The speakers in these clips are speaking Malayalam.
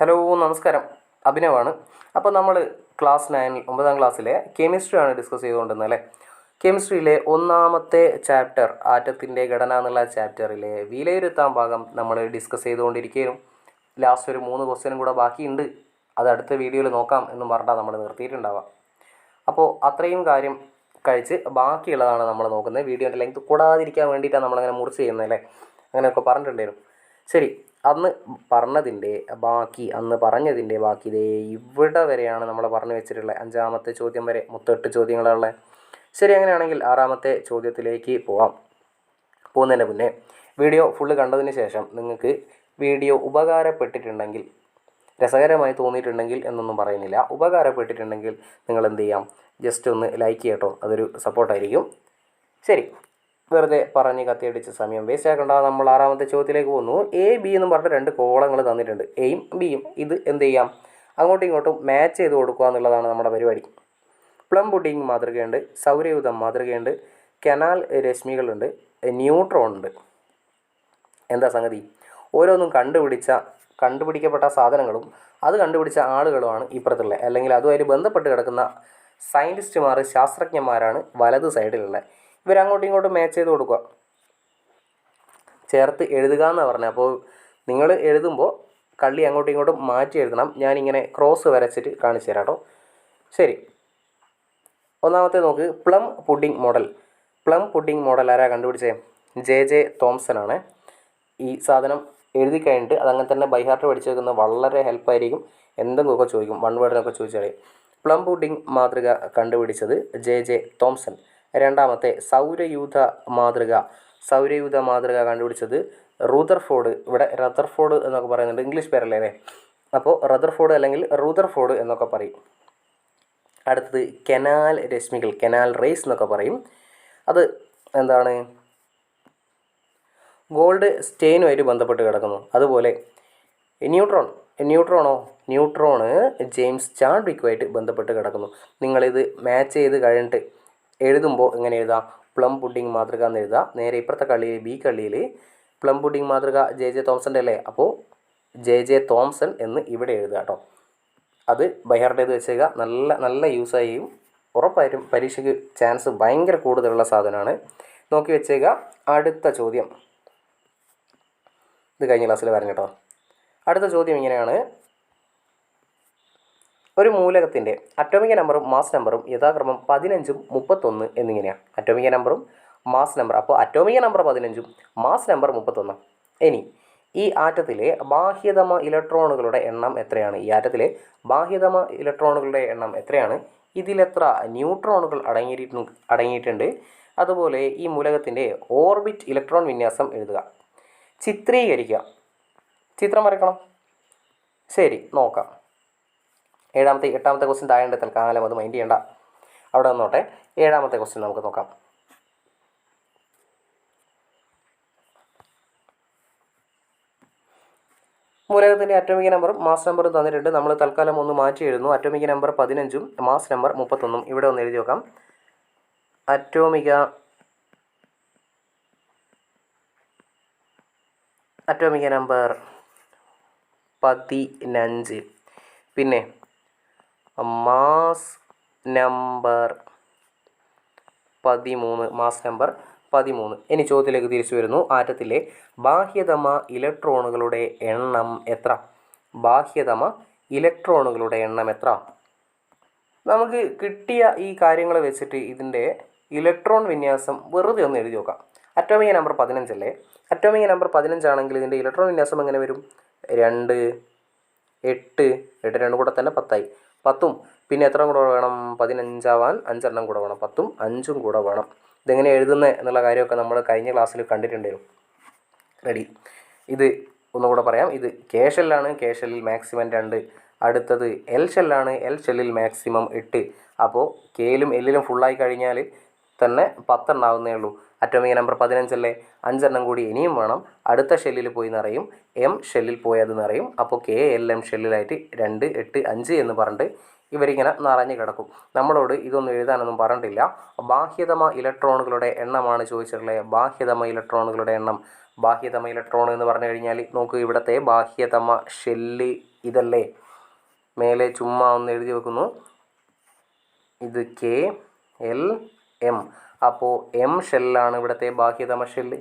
ഹലോ നമസ്കാരം. അഭിനവാണ്. അപ്പോൾ നമ്മൾ ക്ലാസ് നയനിൽ ഒമ്പതാം ക്ലാസ്സിലെ കെമിസ്ട്രി ആണ് ഡിസ്കസ് ചെയ്തുകൊണ്ടിരുന്നത് അല്ലേ? കെമിസ്ട്രിയിലെ ഒന്നാമത്തെ ചാപ്റ്റർ ആറ്റത്തിന്റെ ഘടന എന്നുള്ള ചാപ്റ്ററിലെ വിലയിരുത്താൻ ഭാഗം നമ്മൾ ഡിസ്കസ് ചെയ്തുകൊണ്ടിരിക്കുകയും ലാസ്റ്റ് ഒരു മൂന്ന് ക്വസ്റ്റ്യനും കൂടെ ബാക്കിയുണ്ട്. അത് അടുത്ത വീഡിയോയിൽ നോക്കാം എന്ന് പറഞ്ഞാൽ നമ്മൾ നിർത്തിയിട്ടുണ്ടാവാം. അപ്പോൾ അത്രയും കാര്യം കഴിച്ച് ബാക്കിയുള്ളതാണ് നമ്മൾ നോക്കുന്നത്. വീഡിയോന്റെ ലെങ്ത് കൂടാതിരിക്കാൻ വേണ്ടിയിട്ടാണ് നമ്മളങ്ങനെ മുറിച്ച് ചെയ്യുന്നത് അല്ലേ? അങ്ങനെയൊക്കെ പറഞ്ഞിട്ടുണ്ടായിരുന്നു. ശരി അന്ന് പറഞ്ഞതിന്റെ ബാക്കി അന്ന് പറഞ്ഞതിന്റെ ബാക്കി ഇതേ ഇവിടെ വരെയാണ് നമ്മൾ പറഞ്ഞു വെച്ചിട്ടുള്ളത് അഞ്ചാമത്തെ ചോദ്യം വരെ മുത്തെട്ട് ചോദ്യങ്ങളുള്ളത് ശരി അങ്ങനെയാണെങ്കിൽ ആറാമത്തെ ചോദ്യത്തിലേക്ക് പോവാം. പോകുന്നതിന് മുന്നേ വീഡിയോ ഫുള്ള് കണ്ടതിന് ശേഷം നിങ്ങൾക്ക് വീഡിയോ ഉപകാരപ്പെട്ടിട്ടുണ്ടെങ്കിൽ രസകരമായി തോന്നിയിട്ടുണ്ടെങ്കിൽ എന്നൊന്നും പറയുന്നില്ല. ഉപകാരപ്പെട്ടിട്ടുണ്ടെങ്കിൽ നിങ്ങൾ എന്ത് ചെയ്യാം? ജസ്റ്റ് ഒന്ന് ലൈക്ക് ചെയ്യട്ടോ. അതൊരു സപ്പോർട്ടായിരിക്കും ശരി. വെറുതെ പറഞ്ഞ് കത്തിയടിച്ച സമയം വേസ്റ്റ് ആക്കണ്ട. നമ്മൾ ആറാമത്തെ ചോദ്യത്തിലേക്ക് പോകുന്നു. എ ബി എന്ന് പറഞ്ഞിട്ട് രണ്ട് കോളങ്ങൾ തന്നിട്ടുണ്ട്. എയും ബിയും ഇത് എന്ത് ചെയ്യാം? അങ്ങോട്ടും ഇങ്ങോട്ടും മാച്ച് ചെയ്ത് കൊടുക്കുക എന്നുള്ളതാണ് നമ്മുടെ പരിപാടി. പ്ലം പുഡിങ് മാതൃകയുണ്ട്. സൗരയുധം മാതൃകയുണ്ട്. കനാൽ രശ്മികളുണ്ട്. ന്യൂട്രോൺ ഉണ്ട്. എന്താ സംഗതി? ഓരോന്നും കണ്ടുപിടിച്ച കണ്ടുപിടിക്കപ്പെട്ട സാധനങ്ങളും അത് കണ്ടുപിടിച്ച ആളുകളുമാണ് ഇപ്പുറത്തുള്ളത്. അല്ലെങ്കിൽ അതുമായിട്ട് ബന്ധപ്പെട്ട് കിടക്കുന്ന സയന്റിസ്റ്റുമാർ ശാസ്ത്രജ്ഞന്മാരാണ് വലത് സൈഡിലുള്ളത് ഇവരങ്ങോട്ടും ഇങ്ങോട്ടും മാച്ച് ചെയ്ത് കൊടുക്കുക. ചേർത്ത് എഴുതുക എന്നാണ് പറഞ്ഞത് അപ്പോൾ നിങ്ങൾ എഴുതുമ്പോൾ കള്ളി അങ്ങോട്ടും ഇങ്ങോട്ടും മാറ്റി എഴുതണം. ഞാനിങ്ങനെ ക്രോസ് വരച്ചിട്ട് കാണിച്ചു തരാം കേട്ടോ ശരി. ഒന്നാമത്തെ നോക്ക്. Plum pudding model plum pudding model ആരാ കണ്ടുപിടിച്ചേ? ജെ ജെ തോംസൺ ആണ്. ഈ സാധനം എഴുതി കഴിഞ്ഞിട്ട് അതങ്ങനെ തന്നെ ബൈഹാർട്ട് പഠിച്ചു വെക്കുന്നത് വളരെ ഹെൽപ്പായിരിക്കും എന്തെങ്കിലുമൊക്കെ ചോദിക്കും. വൺ വേർഡിനൊക്കെ ചോദിച്ചാൽ പ്ലം പുഡിംഗ് മാതൃക കണ്ടുപിടിച്ചത് ജെ ജെ തോംസൺ രണ്ടാമത്തെ സൗരയൂഥ മാതൃക. സൗരയൂഥ മാതൃക കണ്ടുപിടിച്ചത് റൂദർഫോർഡ് ഇവിടെ റദർഫോർഡ് എന്നൊക്കെ പറയുന്നുണ്ട്. ഇംഗ്ലീഷ് പേരല്ലേ അല്ലേ? അപ്പോൾ റദർഫോർഡ് അല്ലെങ്കിൽ റൂദർഫോർഡ് എന്നൊക്കെ പറയും. അടുത്തത് കനാൽ രശ്മികൾ കനാൽ റേസ് എന്നൊക്കെ പറയും. അത് എന്താണ്? ഗോൾഡ് സ്റ്റെയിനുമായിട്ട് ബന്ധപ്പെട്ട് കിടക്കുന്നു. അതുപോലെ ന്യൂട്രോൺ. ന്യൂട്രോണോ? ന്യൂട്രോണ് ജെയിംസ് ചാഡ്വിക്കുമായിട്ട് ബന്ധപ്പെട്ട് കിടക്കുന്നു. നിങ്ങളിത് മാച്ച് ചെയ്ത് കഴിഞ്ഞിട്ട് എഴുതുമ്പോൾ എങ്ങനെ എഴുതാം പ്ലം പുഡിംഗ് മാതൃക എന്ന് എഴുതുക നേരെ ഇപ്പുറത്തെ കളിയിൽ ബി കളിയിൽ പ്ലം പുഡിംഗ് മാതൃക ജെ ജെ തോംസന്റെ അല്ലേ? അപ്പോൾ ജെ ജെ തോംസൺ എന്ന് ഇവിടെ എഴുതുക കേട്ടോ അത് ബൈഹാർട്ട് ചെയ്ത് വെച്ചേക്കുക നല്ല നല്ല യൂസ് ആയും ഉറപ്പായിട്ടും പരീക്ഷയ്ക്ക് ചാൻസ് ഭയങ്കര കൂടുതലുള്ള സാധനമാണ്. നോക്കി വെച്ചേക്കുക അടുത്ത ചോദ്യം. ഇത് കഴിഞ്ഞ ക്ലാസ്സിൽ പറഞ്ഞു കേട്ടോ. അടുത്ത ചോദ്യം ഇങ്ങനെയാണ്. ഒരു മൂലകത്തിന്റെ അറ്റോമിക നമ്പറും മാസ് നമ്പറും യഥാക്രമം പതിനഞ്ചും മുപ്പത്തൊന്ന് എന്നിങ്ങനെയാണ് അറ്റോമിക നമ്പറും മാസ് നമ്പർ അപ്പോൾ അറ്റോമിക നമ്പർ പതിനഞ്ചും മാസ് നമ്പർ മുപ്പത്തൊന്ന്. ഇനി ഈ ആറ്റത്തിലെ ബാഹ്യതമ ഇലക്ട്രോണുകളുടെ എണ്ണം എത്രയാണ്? ഈ ആറ്റത്തിലെ ബാഹ്യതമ ഇലക്ട്രോണുകളുടെ എണ്ണം എത്രയാണ്? ഇതിലെത്ര ന്യൂട്രോണുകൾ അടങ്ങിയിട്ടു അടങ്ങിയിട്ടുണ്ട്? അതുപോലെ ഈ മൂലകത്തിന്റെ ഓർബിറ്റ് ഇലക്ട്രോൺ വിന്യാസം എഴുതുക. ചിത്രീകരിക്കുക. ചിത്രം വരയ്ക്കണം. ശരി നോക്കാം. ഏഴാമത്തെ എട്ടാമത്തെ ക്വസ്റ്റ്യൻ താഴേണ്ട തൽക്കാലം അത് മൈൻഡ് ചെയ്യണ്ട. അവിടെ നിന്നോട്ടെ. ഏഴാമത്തെ ക്വസ്റ്റ്യൻ നമുക്ക് നോക്കാം. മൂലകത്തിന്റെ അറ്റോമിക് നമ്പറും മാസ് നമ്പറും തന്നിട്ടുണ്ട്. നമ്മൾ തൽക്കാലം ഒന്ന് മാറ്റി എഴുതുന്നു. അറ്റോമിക് നമ്പർ പതിനഞ്ചും മാസ് നമ്പർ മുപ്പത്തൊന്നും. ഇവിടെ ഒന്ന് എഴുതി നോക്കാം. അറ്റോമിക അറ്റോമിക നമ്പർ പതിനഞ്ച്. പിന്നെ മാസ് നമ്പർ പതിമൂന്ന് മാസ് നമ്പർ പതിമൂന്ന്. ഇനി ചോദ്യത്തിലേക്ക് തിരിച്ചു വരുന്നു. ആറ്റത്തിലെ ബാഹ്യതമ ഇലക്ട്രോണുകളുടെ എണ്ണം എത്ര? ബാഹ്യതമ ഇലക്ട്രോണുകളുടെ എണ്ണം എത്ര? നമുക്ക് കിട്ടിയ ഈ കാര്യങ്ങൾ വെച്ചിട്ട് ഇതിന്റെ ഇലക്ട്രോൺ വിന്യാസം വെറുതെ ഒന്ന് എഴുതി നോക്കാം. അറ്റോമിക നമ്പർ പതിനഞ്ചല്ലേ അറ്റോമിക നമ്പർ പതിനഞ്ചാണെങ്കിൽ ഇതിന്റെ ഇലക്ട്രോൺ വിന്യാസം എങ്ങനെ വരും? രണ്ട് എട്ട് എട്ട് രണ്ട് കൂടെ തന്നെ പത്തായി. പത്തും. പിന്നെ എത്ര കൂടെ വേണം? പതിനഞ്ചാവാൻ അഞ്ചെണ്ണം കൂടെ വേണം. പത്തും അഞ്ചും കൂടെ വേണം. ഇതെങ്ങനെ എഴുതുന്നത് എന്നുള്ള കാര്യമൊക്കെ നമ്മൾ കഴിഞ്ഞ ക്ലാസ്സിൽ കണ്ടിട്ടുണ്ടായിരുന്നു. റെഡി. ഇത് ഒന്നുകൂടെ പറയാം. ഇത് കെ ഷെല്ലാണ്. കെ ഷെല്ലിൽ മാക്സിമം രണ്ട്. അടുത്തത് എൽ ഷെല്ലാണ്. എൽ ഷെല്ലിൽ മാക്സിമം എട്ട്. അപ്പോൾ കെയിലും എല്ലിലും ഫുള്ളായി കഴിഞ്ഞാൽ തന്നെ പത്തെണ്ണാവുന്നേ ഉള്ളൂ. അറ്റോമിക നമ്പർ പതിനഞ്ചല്ലേ? അഞ്ചെണ്ണം കൂടി ഇനിയും വേണം. അടുത്ത ഷെല്ലിൽ പോയി നിറയും. എം ഷെല്ലിൽ പോയി അത് നിറയും. അപ്പോൾ കെ എൽ എം ഷെല്ലിലായിട്ട് രണ്ട് എട്ട് അഞ്ച് എന്ന് പറഞ്ഞിട്ട് ഇവരിങ്ങനെ നിറഞ്ഞു കിടക്കും. നമ്മളോട് ഇതൊന്നും എഴുതാനൊന്നും പറഞ്ഞിട്ടില്ല. ബാഹ്യതമ ഇലക്ട്രോണുകളുടെ എണ്ണമാണ് ചോദിച്ചിട്ടുള്ളത് ബാഹ്യതമ ഇലക്ട്രോണുകളുടെ എണ്ണം. ബാഹ്യതമ ഇലക്ട്രോൺ എന്ന് പറഞ്ഞു കഴിഞ്ഞാൽ നോക്കൂ ഇവിടുത്തെ ബാഹ്യതമ ഷെല്ല് ഇതല്ലേ? മേലെ ചുമ്മാ ഒന്ന് എഴുതി വെക്കുന്നു. ഇത് കെ എൽ എം. അപ്പോൾ എം ഷെല്ലാണ് ഇവിടുത്തെ ബാഹ്യതമ ഷെല്ല്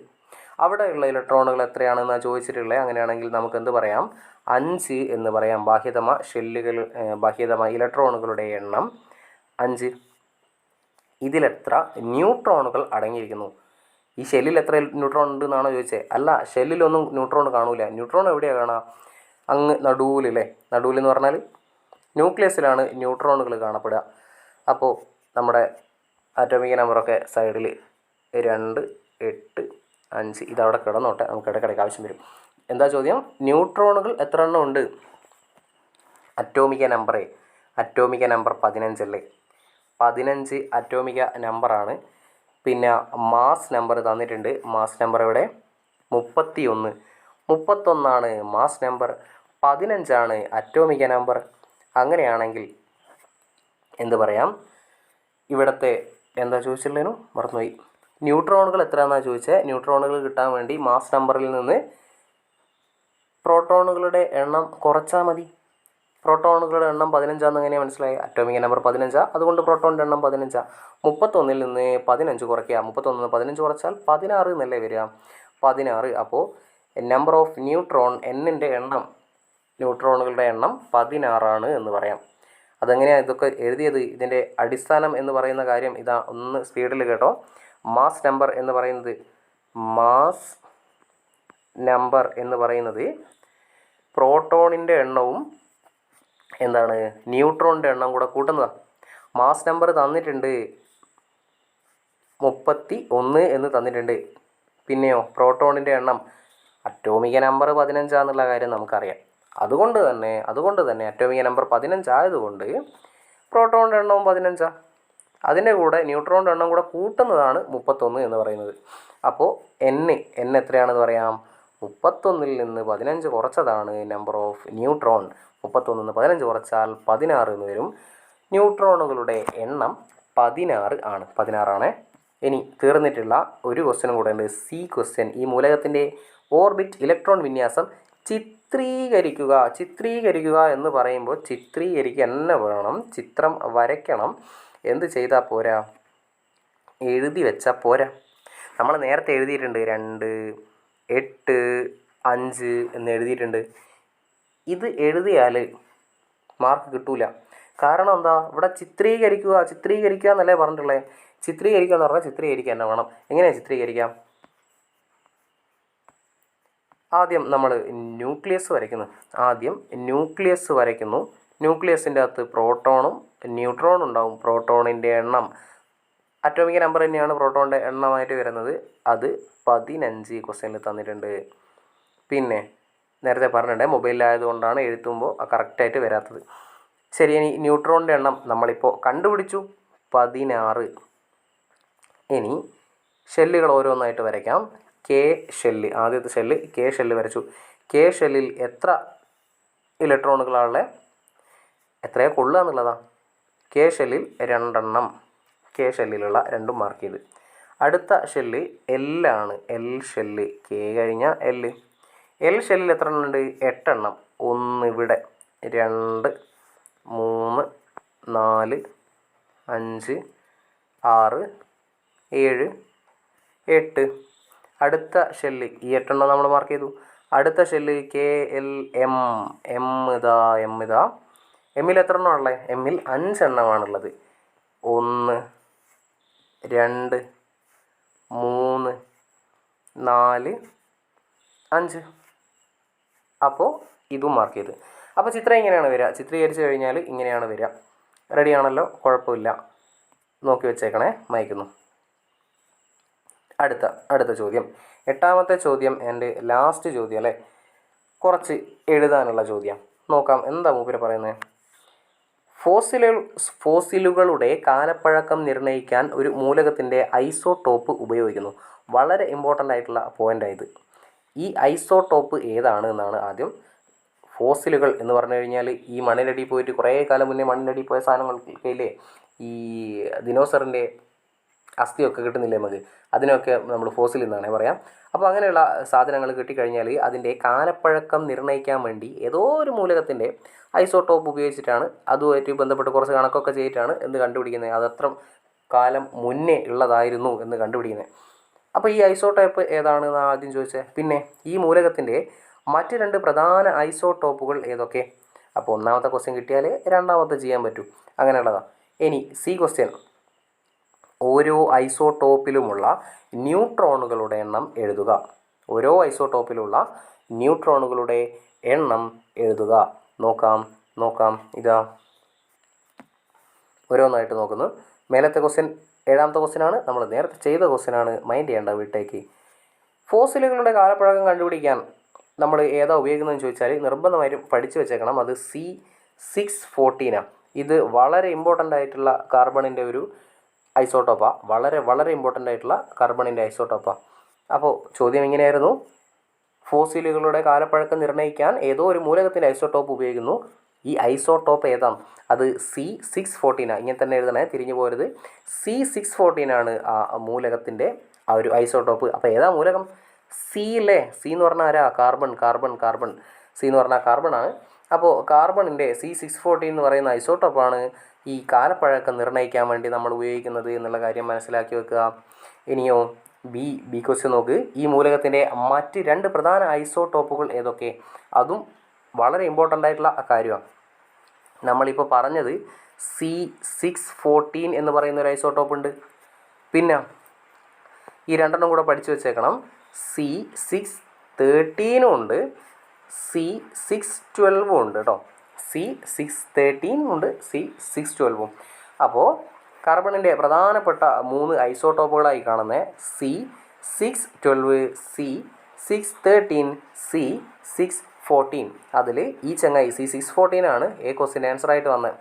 അവിടെയുള്ള ഇലക്ട്രോണുകൾ എത്രയാണെന്നാണ് ചോദിച്ചിട്ടുള്ളത് അങ്ങനെയാണെങ്കിൽ നമുക്ക് എന്ത് പറയാം? അഞ്ച് എന്ന് പറയാം ബാഹ്യതമ ഷെല്ലുകൾ ബാഹ്യതമ ഇലക്ട്രോണുകളുടെ എണ്ണം. അഞ്ച്. ഇതിലെത്ര ന്യൂട്രോണുകൾ അടങ്ങിയിരിക്കുന്നു? ഈ ഷെല്ലിൽ എത്ര ന്യൂട്രോൺ ഉണ്ട് എന്നാണോ ചോദിച്ചത് അല്ല ഷെല്ലിലൊന്നും ന്യൂട്രോൺ കാണൂല. ന്യൂട്രോൺ എവിടെയാണ് കാണുക അങ്ങ് നടുവിലല്ലേ നടുവിലെന്ന് പറഞ്ഞാൽ ന്യൂക്ലിയസിലാണ് ന്യൂട്രോണുകൾ കാണപ്പെടുക. അപ്പോൾ നമ്മുടെ ആറ്റോമിക് നമ്പറൊക്കെ സൈഡിൽ രണ്ട് എട്ട് അഞ്ച് ഇതവിടെ കിടന്നോട്ടെ. നമുക്ക് ഇടയ്ക്കിടയ്ക്ക് ആവശ്യം വരും. എന്താ ചോദ്യം? ന്യൂട്രോണുകൾ എത്ര എണ്ണം ഉണ്ട്? അറ്റോമിക നമ്പറേ. അറ്റോമിക നമ്പർ പതിനഞ്ചല്ലേ പതിനഞ്ച് അറ്റോമിക നമ്പറാണ്. പിന്നെ മാസ് നമ്പർ തന്നിട്ടുണ്ട്. മാസ് നമ്പർ ഇവിടെ മുപ്പത്തി ഒന്ന് മുപ്പത്തൊന്നാണ് മാസ് നമ്പർ. പതിനഞ്ചാണ് അറ്റോമിക നമ്പർ. അങ്ങനെയാണെങ്കിൽ എന്ത് പറയാം? ഇവിടുത്തെ എന്താ ചോദിച്ചില്ലേനു മറന്നുപോയി. ന്യൂട്രോണുകൾ എത്രയാണെന്നാണ് ചോദിച്ചത് ന്യൂട്രോണുകൾ കിട്ടാൻ വേണ്ടി മാസ് നമ്പറിൽ നിന്ന് പ്രോട്ടോണുകളുടെ എണ്ണം കുറച്ചാൽ മതി. പ്രോട്ടോണുകളുടെ എണ്ണം പതിനഞ്ചാന്ന് എങ്ങനെയാണ് മനസ്സിലായി? അറ്റോമിക് നമ്പർ പതിനഞ്ചാണ് അതുകൊണ്ട് പ്രോട്ടോണിന്റെ എണ്ണം പതിനഞ്ചാണ് മുപ്പത്തൊന്നിൽ നിന്ന് പതിനഞ്ച് കുറയ്ക്കുക മുപ്പത്തൊന്നിൽ നിന്ന് പതിനഞ്ച് കുറച്ചാൽ പതിനാറ് എന്നല്ലേ വരിക? പതിനാറ്. അപ്പോൾ നമ്പർ ഓഫ് ന്യൂട്രോൺ എന്നിന്റെ എണ്ണം ന്യൂട്രോണുകളുടെ എണ്ണം പതിനാറാണ് എന്ന് പറയാം. അതെങ്ങനെയാണ് ഇതൊക്കെ എഴുതിയത്? ഇതിന്റെ അടിസ്ഥാനം എന്ന് പറയുന്ന കാര്യം ഇതാ ഒന്ന് സ്പീഡിൽ കേട്ടോ. മാസ് നമ്പർ എന്ന് പറയുന്നത് മാസ് നമ്പർ എന്ന് പറയുന്നത് പ്രോട്ടോണിന്റെ എണ്ണവും എന്താണ്? ന്യൂട്രോണിന്റെ എണ്ണം കൂടെ കൂട്ടുന്നതാണ് മാസ് നമ്പർ തന്നിട്ടുണ്ട് മുപ്പത്തി ഒന്ന് എന്ന് തന്നിട്ടുണ്ട്. പിന്നെയോ പ്രോട്ടോണിന്റെ എണ്ണം. അറ്റോമിക നമ്പർ പതിനഞ്ചാന്നുള്ള കാര്യം നമുക്കറിയാം. അതുകൊണ്ട് തന്നെ അതുകൊണ്ട് തന്നെ അറ്റോമിക നമ്പർ പതിനഞ്ചായതുകൊണ്ട് പ്രോട്ടോണിന്റെ എണ്ണവും പതിനഞ്ചാണ് അതിന്റെ കൂടെ ന്യൂട്രോണിന്റെ എണ്ണം കൂടെ കൂട്ടുന്നതാണ് മുപ്പത്തൊന്ന് എന്ന് പറയുന്നത്. അപ്പോൾ എൻ എൻ എത്രയാണെന്ന് പറയാം? മുപ്പത്തൊന്നിൽ നിന്ന് പതിനഞ്ച് കുറച്ചതാണ് നമ്പർ ഓഫ് ന്യൂട്രോൺ മുപ്പത്തൊന്നിൽ നിന്ന് പതിനഞ്ച് കുറച്ചാൽ പതിനാറ് എന്ന് വരും. ന്യൂട്രോണുകളുടെ എണ്ണം പതിനാറ് ആണ്. പതിനാറാണ്. ഇനി തീർന്നിട്ടുള്ള ഒരു ക്വസ്റ്റ്യനും കൂടെ ഉണ്ട്. സി ക്വസ്റ്റ്യൻ ഈ മൂലകത്തിന്റെ ഓർബിറ്റ് ഇലക്ട്രോൺ വിന്യാസം ചിത്രീകരിക്കുക ചിത്രീകരിക്കുക എന്ന് പറയുമ്പോൾ ചിത്രീകരിക്കുക തന്നെ വേണം. ചിത്രം വരയ്ക്കണം. എന്ത് ചെയ്താൽ പോരാ? എഴുതി വെച്ചാൽ പോരാ. നമ്മൾ നേരത്തെ എഴുതിയിട്ടുണ്ട് രണ്ട് എട്ട് അഞ്ച് എന്ന് എഴുതിയിട്ടുണ്ട്. ഇത് എഴുതിയാൽ മാർക്ക് കിട്ടൂല. കാരണം എന്താ? ഇവിടെ ചിത്രീകരിക്കുക ചിത്രീകരിക്കുക എന്നല്ലേ പറഞ്ഞിട്ടുള്ളത് ചിത്രീകരിക്കുക എന്ന് പറഞ്ഞാൽ ചിത്രീകരിക്കുക തന്നെ വേണം. എങ്ങനെയാണ് ചിത്രീകരിക്കാം ആദ്യം നമ്മൾ ന്യൂക്ലിയസ് വരയ്ക്കുന്നു. ആദ്യം ന്യൂക്ലിയസ് വരയ്ക്കുന്നു. ന്യൂക്ലിയസിന്റെ അകത്ത് പ്രോട്ടോണും ന്യൂട്രോണും ഉണ്ടാവും. പ്രോട്ടോണിന്റെ എണ്ണം അറ്റോമിക് നമ്പർ തന്നെയാണ് പ്രോട്ടോണിന്റെ എണ്ണമായിട്ട് വരുന്നത്. അത് പതിനഞ്ച് ക്വസ്റ്റ്യനിൽ തന്നിട്ടുണ്ട്. പിന്നെ നേരത്തെ പറഞ്ഞിട്ടുണ്ട് മൊബൈലിലായതുകൊണ്ടാണ് എഴുത്തുമ്പോൾ കറക്റ്റായിട്ട് വരാത്തത്. ശരി ഇനി ന്യൂട്രോണിന്റെ എണ്ണം നമ്മളിപ്പോൾ കണ്ടുപിടിച്ചു. പതിനാറ്. ഇനി ഷെല്ലുകൾ ഓരോന്നായിട്ട് വരയ്ക്കാം. K shell. ആദ്യത്തെ ഷെല്ല് കെ ഷെല്ല് വരച്ചു. കെ ഷെല്ലിൽ എത്ര ഇലക്ട്രോണുകളാണ് എത്രയാണ് കൊള്ളുക എന്നുള്ളതാണ് കെ ഷെല്ലിൽ രണ്ടെണ്ണം. കെ ഷെല്ലിലുള്ള രണ്ടും മാർക്ക് ചെയ്ത്. അടുത്ത ഷെല്ല് എല്ലാണ് എൽ ഷെല്ല്. കെ കഴിഞ്ഞ എല്ല് എൽ ഷെല്ലിൽ എത്ര എണ്ണം ഉണ്ട്? എട്ടെണ്ണം. ഒന്ന് ഇവിടെ. രണ്ട് മൂന്ന് നാല് അഞ്ച് ആറ് ഏഴ് എട്ട്. അടുത്ത ഷെല്ല് ഈ എട്ടെണ്ണം നമ്മൾ മാർക്ക് ചെയ്തു. അടുത്ത shell K L M M ഇതാ എം ഇതാ. എമ്മിൽ എത്ര എണ്ണം ഉള്ളത് എമ്മിൽ അഞ്ചെണ്ണമാണുള്ളത് ഒന്ന് രണ്ട് മൂന്ന് നാല് അഞ്ച്. അപ്പോൾ ഇതും മാർക്ക് ചെയ്ത്. അപ്പോൾ ചിത്രം ഇങ്ങനെയാണ് വരിക ചിത്രീകരിച്ച് കഴിഞ്ഞാൽ ഇങ്ങനെയാണ് വരിക റെഡിയാണല്ലോ കുഴപ്പമില്ല. നോക്കി വെച്ചേക്കണേ. മയക്കുന്നു. അടുത്ത അടുത്ത ചോദ്യം. എട്ടാമത്തെ ചോദ്യം എന്റെ ലാസ്റ്റ് ചോദ്യം അല്ലേ? കുറച്ച് എഴുതാനുള്ള ചോദ്യം. നോക്കാം എന്താ മൂപ്പര് പറയുന്നത് ഫോസിലുകൾ ഫോസിലുകളുടെ കാലപ്പഴക്കം നിർണയിക്കാൻ ഒരു മൂലകത്തിന്റെ ഐസോടോപ്പ് ഉപയോഗിക്കുന്നു. വളരെ ഇമ്പോർട്ടന്റ് ആയിട്ടുള്ള പോയിന്റാണ് ഇത്. ഈ ഐസോടോപ്പ് ഏതാണ് എന്നാണ് ആദ്യം ഫോസിലുകൾ എന്ന് പറഞ്ഞു കഴിഞ്ഞാൽ ഈ മണ്ണിനടി പോയിട്ട് കുറേ കാലം മുന്നേ മണ്ണിനടി പോയ സാധനങ്ങൾക്കില്ലേ ഈ ദിനോസറിന്റെ അസ്ഥിയൊക്കെ കിട്ടുന്നില്ലേ നമുക്ക്? അതിനൊക്കെ നമ്മൾ ഫോസിൽ എന്നാണ് പറയാം. അപ്പോൾ അങ്ങനെയുള്ള സാധനങ്ങൾ കിട്ടിക്കഴിഞ്ഞാൽ അതിന്റെ കാലപ്പഴക്കം നിർണയിക്കാൻ വേണ്ടി ഏതോ ഒരു മൂലകത്തിന്റെ ഐസോട്ടോപ്പ് ഉപയോഗിച്ചിട്ടാണ് അതുമായിട്ട് ബന്ധപ്പെട്ട് കുറച്ച് കണക്കൊക്കെ ചെയ്തിട്ടാണ് എന്ത് കണ്ടുപിടിക്കുന്നത്. അതത്ര കാലം മുന്നേ ഉള്ളതായിരുന്നു എന്ന് കണ്ടുപിടിക്കുന്നത്. അപ്പോൾ ഈ ഐസോട്ടോപ്പ് ഏതാണെന്ന് ആദ്യം ചോദിച്ചത് പിന്നെ ഈ മൂലകത്തിന്റെ മറ്റ് രണ്ട് പ്രധാന ഐസോടോപ്പുകൾ ഏതൊക്കെ? അപ്പോൾ ഒന്നാമത്തെ ക്വസ്റ്റ്യൻ കിട്ടിയാൽ രണ്ടാമത്തെ ചെയ്യാൻ പറ്റും. അങ്ങനെയുള്ളതാണ് ഇനി സി ക്വസ്റ്റ്യൻ ഓരോ ഐസോടോപ്പിലുമുള്ള ന്യൂട്രോണുകളുടെ എണ്ണം എഴുതുക. ഓരോ ഐസോടോപ്പിലുള്ള ന്യൂട്രോണുകളുടെ എണ്ണം എഴുതുക. നോക്കാം നോക്കാം. ഇതാ. ഓരോന്നായിട്ട് നോക്കുന്നു. മേലത്തെ ക്വസ്റ്റ്യൻ ഏഴാമത്തെ ക്വസ്റ്റ്യനാണ് നമ്മൾ നേരത്തെ ചെയ്ത ക്വസ്റ്റ്യനാണ് മൈൻഡ് ചെയ്യേണ്ട വീട്ടേക്ക് ഫോസിലുകളുടെ കാലപ്പഴക്കം കണ്ടുപിടിക്കാൻ നമ്മൾ ഏതാ ഉപയോഗിക്കുന്നതെന്ന് ചോദിച്ചാൽ നിർബന്ധമായിട്ടും പഠിച്ചു വെച്ചേക്കണം. അത് സി സിക്സ് ഫോർട്ടീനാണ് ഇത് വളരെ ഇമ്പോർട്ടന്റ് ആയിട്ടുള്ള കാർബണിന്റെ ഒരു ഐസോട്ടോപ്പാണ് വളരെ വളരെ ഇമ്പോർട്ടന്റ് ആയിട്ടുള്ള കാർബണിന്റെ ഐസോട്ടോപ്പാണ് അപ്പോൾ ചോദ്യം എങ്ങനെയായിരുന്നു ഫോസിലുകളുടെ കാലപ്പഴക്കം നിർണയിക്കാൻ ഏതോ ഒരു മൂലകത്തിന്റെ ഐസോട്ടോപ്പ് ഉപയോഗിക്കുന്നു. ഈ ഐസോട്ടോപ്പ് ഏതാണ് അത് സി സിക്സ് ഫോർട്ടീനാണ് ഇങ്ങനെ തന്നെ എഴുതണേ തിരിഞ്ഞു പോരുത്. സി സിക്സ് ഫോർട്ടീനാണ് ആ മൂലകത്തിന്റെ ആ ഒരു ഐസോട്ടോപ്പ് അപ്പോൾ ഏതാ മൂലകം? സി അല്ലേ സി എന്ന് പറഞ്ഞാൽ ആരാ? Carbon carbon carbon. സി എന്ന് പറഞ്ഞാൽ കാർബൺ ആണ്. അപ്പോൾ കാർബണിന്റെ സി സിക്സ് ഫോർട്ടീൻ എന്ന് പറയുന്ന ഐസോട്ടോപ്പാണ് ഈ കാലപ്പഴക്കം നിർണയിക്കാൻ വേണ്ടി നമ്മൾ ഉപയോഗിക്കുന്നത് എന്നുള്ള കാര്യം മനസ്സിലാക്കി വെക്കുക. ഇനിയോ ബി ബി ക്വസ്റ്റ്യൻ നോക്ക്. ഈ മൂലകത്തിന്റെ മറ്റ് രണ്ട് പ്രധാന ഐസോടോപ്പുകൾ ഏതൊക്കെ? അതും വളരെ ഇമ്പോർട്ടന്റ് ആയിട്ടുള്ള കാര്യമാണ്. നമ്മളിപ്പോൾ പറഞ്ഞത് സി സിക്സ് ഫോർട്ടീൻ എന്ന് പറയുന്ന ഒരു ഐസോടോപ്പ് ഉണ്ട്. പിന്നെ ഈ രണ്ടെണ്ണം കൂടെ പഠിച്ചു വെച്ചേക്കണം. സി സിക്സ് തേർട്ടീനും ഉണ്ട്. സി സിക്സ് ട്വൽവും ഉണ്ട് കേട്ടോ. സി സിക്സ് തേർട്ടീനും ഉണ്ട് സി സിക്സ് ട്വൽവും. അപ്പോൾ കാർബണിന്റെ പ്രധാനപ്പെട്ട മൂന്ന് ഐസോടോപ്പുകളായി കാണുന്ന C six twelve C six thirteen C six fourteen. അതിൽ ഈ ചങ്ങായി സി സിക്സ് ഫോർട്ടീൻ ആണ് എ ക്വസ്റ്റിന്റെ ആൻസർ ആയിട്ട് വന്നത്.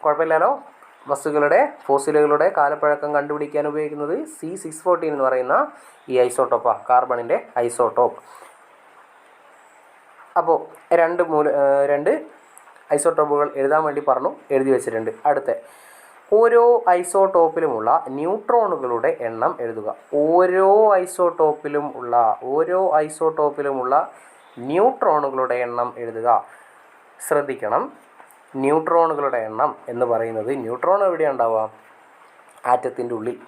കുഴപ്പമില്ലല്ലോ വസ്തുക്കളുടെ ഫോസിലുകളുടെ കാലപ്പഴക്കം കണ്ടുപിടിക്കാൻ ഉപയോഗിക്കുന്നത് സി സിക്സ് ഫോർട്ടീൻ എന്ന് പറയുന്ന ഈ ഐസോട്ടോപ്പാണ് കാർബണിന്റെ ഐസോട്ടോപ്പ് അപ്പോൾ രണ്ട് മൂല രണ്ട് ഐസോട്ടോപ്പുകൾ എഴുതാൻ വേണ്ടി പറഞ്ഞു എഴുതി വെച്ചിട്ടുണ്ട്. അടുത്ത. ഓരോ ഐസോടോപ്പിലുമുള്ള ന്യൂട്രോണുകളുടെ എണ്ണം എഴുതുക. ഓരോ ഐസോടോപ്പിലും ഉള്ള ഓരോ ഐസോടോപ്പിലുമുള്ള ന്യൂട്രോണുകളുടെ എണ്ണം എഴുതുക. ശ്രദ്ധിക്കണം. ന്യൂട്രോണുകളുടെ എണ്ണം എന്ന് പറയുന്നത് ന്യൂട്രോൺ എവിടെയാണ് ഉണ്ടാവുക? ആറ്റത്തിന്റെ ഉള്ളിൽ.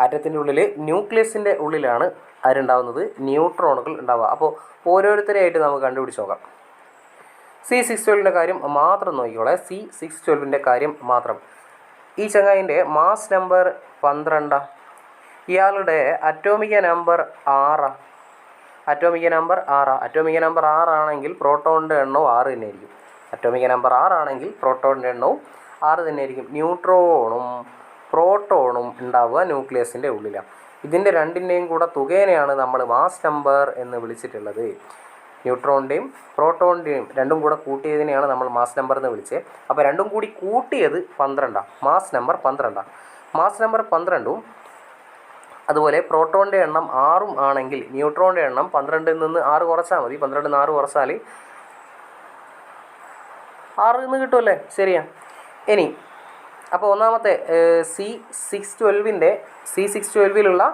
ആറ്റത്തിന്റെ ഉള്ളിൽ ന്യൂക്ലിയസിന്റെ ഉള്ളിലാണ് ആരുണ്ടാവുന്നത്? ന്യൂട്രോണുകൾ ഉണ്ടാവുക. അപ്പോൾ ഓരോരുത്തരെയായിട്ട് നമുക്ക് കണ്ടുപിടിച്ച് നോക്കാം. സി സിക്സ് ട്വൽവിന്റെ കാര്യം മാത്രം നോക്കിക്കോളെ. സി സിക്സ് ട്വൽവിന്റെ കാര്യം മാത്രം. ഈ ചങ്ങായിന്റെ മാസ് നമ്പർ പന്ത്രണ്ടാ. ഇയാളുടെ അറ്റോമിക നമ്പർ ആറാ. അറ്റോമിക നമ്പർ ആറാ. അറ്റോമിക നമ്പർ ആറാണെങ്കിൽ പ്രോട്ടോണിന്റെ എണ്ണവും ആറ് തന്നെയായിരിക്കും. അറ്റോമിക നമ്പർ ആറാണെങ്കിൽ പ്രോട്ടോണിന്റെ എണ്ണവും ആറ് തന്നെയായിരിക്കും. ന്യൂട്രോണും പ്രോട്ടോണും ഉണ്ടാവുക ന്യൂക്ലിയസിന്റെ ഉള്ളിലാണ്. ഇതിന്റെ രണ്ടിന്റെയും കൂടെ തുകേനെയാണ് നമ്മൾ മാസ് നമ്പർ എന്ന് വിളിച്ചിട്ടുള്ളത്. ന്യൂട്രോണിന്റെയും പ്രോട്ടോണിന്റെയും രണ്ടും കൂടെ കൂട്ടിയതിനെയാണ് നമ്മൾ മാസ് നമ്പർ എന്ന് വിളിച്ചത്. അപ്പോൾ രണ്ടും കൂടി കൂട്ടിയത് പന്ത്രണ്ടാണ് മാസ് നമ്പർ പന്ത്രണ്ടാണ് മാസ് നമ്പർ പന്ത്രണ്ടും അതുപോലെ പ്രോട്ടോണിന്റെ എണ്ണം ആറും ആണെങ്കിൽ ന്യൂട്രോണിന്റെ എണ്ണം പന്ത്രണ്ടിൽ നിന്ന് ആറ് കുറച്ചാൽ മതി. പന്ത്രണ്ടിൽ നിന്ന് ആറ് കുറച്ചാൽ ആറ് നിന്ന് കിട്ടുമല്ലേ ശരിയാ. ഇനി അപ്പോൾ ഒന്നാമത്തെ സി സിക്സ് ട്വൽവിന്റെ സി സിക്സ് ട്വൽവിലുള്ള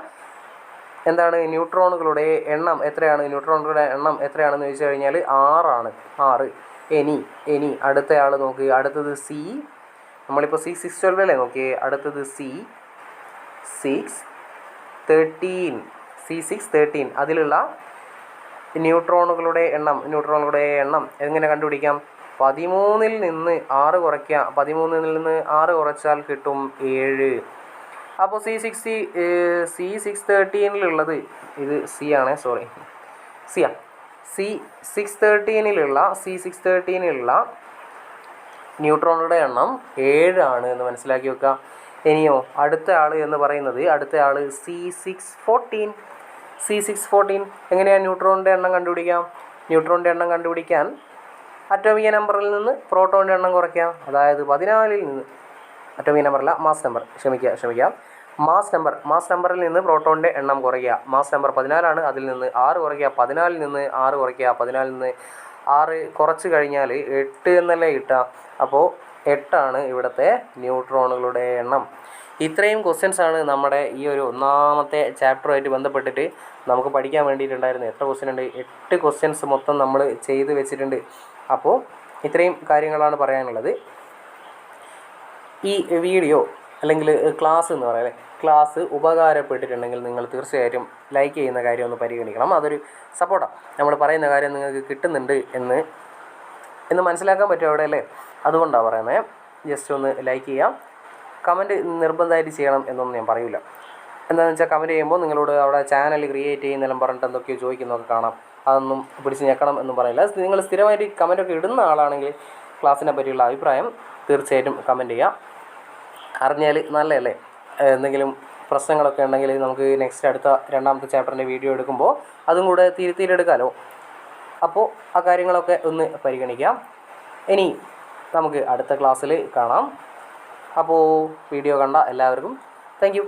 എന്താണ് ന്യൂട്രോണുകളുടെ എണ്ണം എത്രയാണ്? ന്യൂട്രോണുകളുടെ എണ്ണം എത്രയാണെന്ന് ചോദിച്ചു കഴിഞ്ഞാൽ ആറാണ്. ആറ്. എനി. എനി. അടുത്ത നോക്കി. നോക്ക് അടുത്തത് സി. നമ്മളിപ്പോൾ സി സിക്സ് ട്വൽവ് അല്ലേ നോക്കിയേ. അടുത്തത് C six thirteen. C six thirteen. അതിലുള്ള ന്യൂട്രോണുകളുടെ എണ്ണം ന്യൂട്രോണുകളുടെ എണ്ണം എങ്ങനെ കണ്ടുപിടിക്കാം? പതിമൂന്നിൽ നിന്ന് ആറ് കുറയ്ക്കുക. പതിമൂന്നിൽ നിന്ന് ആറ് കുറച്ചാൽ കിട്ടും ഏഴ്. അപ്പോൾ സി സിക്സ്റ്റി സി സിക്സ് തേർട്ടീനിലുള്ളത് ഇത് സി ആണ് സോറി സി ആ. സി സിക്സ് തേർട്ടീനിലുള്ള സി സിക്സ് തേർട്ടീനിലുള്ള ന്യൂട്രോണുകളുടെ എണ്ണം ഏഴാണ് എന്ന് മനസ്സിലാക്കി വെക്കുക ഇനിയോ അടുത്ത ആൾ എന്ന് പറയുന്നത് അടുത്ത ആൾ C six fourteen C six fourteen എങ്ങനെയാണ് ന്യൂട്രോണിന്റെ എണ്ണം കണ്ടുപിടിക്കാം? ന്യൂട്രോണിന്റെ എണ്ണം കണ്ടുപിടിക്കാൻ അറ്റോമിക നമ്പറിൽ നിന്ന് പ്രോട്ടോണിന്റെ എണ്ണം കുറയ്ക്കാം. അതായത് പതിനാലിൽ നിന്ന് അറ്റോമിക അല്ല മാസ് നമ്പർ ക്ഷമിക്കുക ക്ഷമിക്കുക മാസ് നമ്പർ മാസ് നമ്പറിൽ നിന്ന് പ്രോട്ടോണിന്റെ എണ്ണം കുറയ്ക്കുക. മാസ് നമ്പർ പതിനാലാണ് അതിൽ നിന്ന് ആറ് കുറയ്ക്കുക. പതിനാലിൽ നിന്ന് ആറ് കുറയ്ക്കുക. പതിനാലിൽ നിന്ന് ആറ് കുറച്ച് കഴിഞ്ഞാൽ എട്ട് എന്നല്ലേ കിട്ടുക? അപ്പോൾ എട്ടാണ് ഇവിടുത്തെ ന്യൂട്രോണുകളുടെ എണ്ണം. ഇത്രയും ക്വസ്റ്റ്യൻസ് ആണ് നമ്മുടെ ഈ ഒരു ഒന്നാമത്തെ ചാപ്റ്ററുമായിട്ട് ബന്ധപ്പെട്ടിട്ട് നമുക്ക് പഠിക്കാൻ വേണ്ടിയിട്ടുണ്ടായിരുന്നത്. എത്ര ക്വസ്റ്റ്യൻ ഉണ്ട്? എട്ട് ക്വസ്റ്റ്യൻസ് മൊത്തം നമ്മൾ ചെയ്ത് വെച്ചിട്ടുണ്ട്. അപ്പോൾ ഇത്രയും കാര്യങ്ങളാണ് പറയാനുള്ളത്. ഈ വീഡിയോ അല്ലെങ്കിൽ ക്ലാസ് എന്ന് പറയാം ക്ലാസ് ഉപകാരപ്പെട്ടിട്ടുണ്ടെങ്കിൽ നിങ്ങൾ തീർച്ചയായിട്ടും ലൈക്ക് ചെയ്യുന്ന കാര്യം ഒന്ന് പരിഗണിക്കണം. അതൊരു സപ്പോർട്ടാണ് നമ്മൾ പറയുന്ന കാര്യം നിങ്ങൾക്ക് കിട്ടുന്നുണ്ട് എന്ന് എന്ന് മനസ്സിലാക്കാൻ പറ്റും അവിടെ അല്ലേ? അതുകൊണ്ടാണ് പറയുന്നത് ജസ്റ്റ് ഒന്ന് ലൈക്ക് ചെയ്യാം. കമന്റ് നിർബന്ധമായിട്ട് ചെയ്യണം എന്നൊന്നും ഞാൻ പറയില്ല എന്താണെന്ന് വെച്ചാൽ കമന്റ് ചെയ്യുമ്പോൾ നിങ്ങളോട് അവിടെ ചാനൽ ക്രിയേറ്റ് ചെയ്യുന്നെല്ലാം പറഞ്ഞിട്ട് എന്തൊക്കെയോ ചോദിക്കുന്നതൊക്കെ കാണാം. അതൊന്നും പിടിച്ച് ഞെക്കണം എന്നും പറയില്ല. നിങ്ങൾ സ്ഥിരമായിട്ട് കമന്റൊക്കെ ഇടുന്ന ആളാണെങ്കിൽ ക്ലാസ്സിനെ പറ്റിയുള്ള അഭിപ്രായം തീർച്ചയായിട്ടും കമന്റ് ചെയ്യാം. അറിഞ്ഞാൽ നല്ലതല്ലേ? എന്തെങ്കിലും പ്രശ്നങ്ങളൊക്കെ ഉണ്ടെങ്കിൽ നമുക്ക് നെക്സ്റ്റ് അടുത്ത രണ്ടാമത്തെ ചാപ്റ്ററിന്റെ വീഡിയോ എടുക്കുമ്പോൾ അതും കൂടെ തിരുത്തിയിലെടുക്കാമല്ലോ അപ്പോൾ ആ കാര്യങ്ങളൊക്കെ ഒന്ന് പരിഗണിക്കാം. ഇനി നമുക്ക് അടുത്ത ക്ലാസ്സിൽ കാണാം. അപ്പോൾ വീഡിയോ കണ്ട എല്ലാവർക്കും താങ്ക്